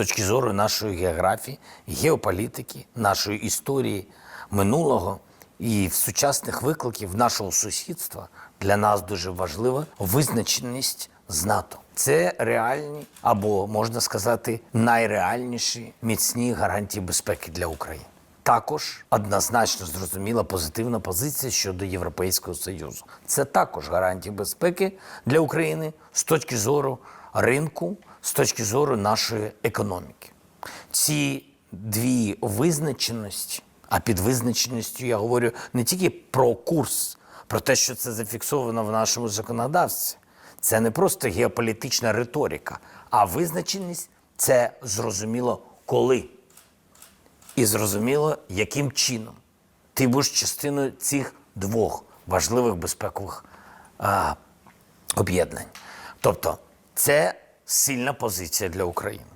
точки зору нашої географії, геополітики, нашої історії минулого і сучасних викликів нашого сусідства для нас дуже важлива визначеність з НАТО. Це реальні або можна сказати найреальніші міцні гарантії безпеки для України. Також однозначно зрозуміла позитивна позиція щодо Європейського Союзу. Це також гарантії безпеки для України з точки зору ринку, з точки зору нашої економіки. Ці дві визначеності, а під визначеністю я говорю не тільки про курс, про те, що це зафіксовано в нашому законодавстві. Це не просто геополітична риторика, а визначеність це зрозуміло коли. І зрозуміло, яким чином ти будеш частиною цих двох важливих безпекових об'єднань. Тобто, це сильна позиція для України.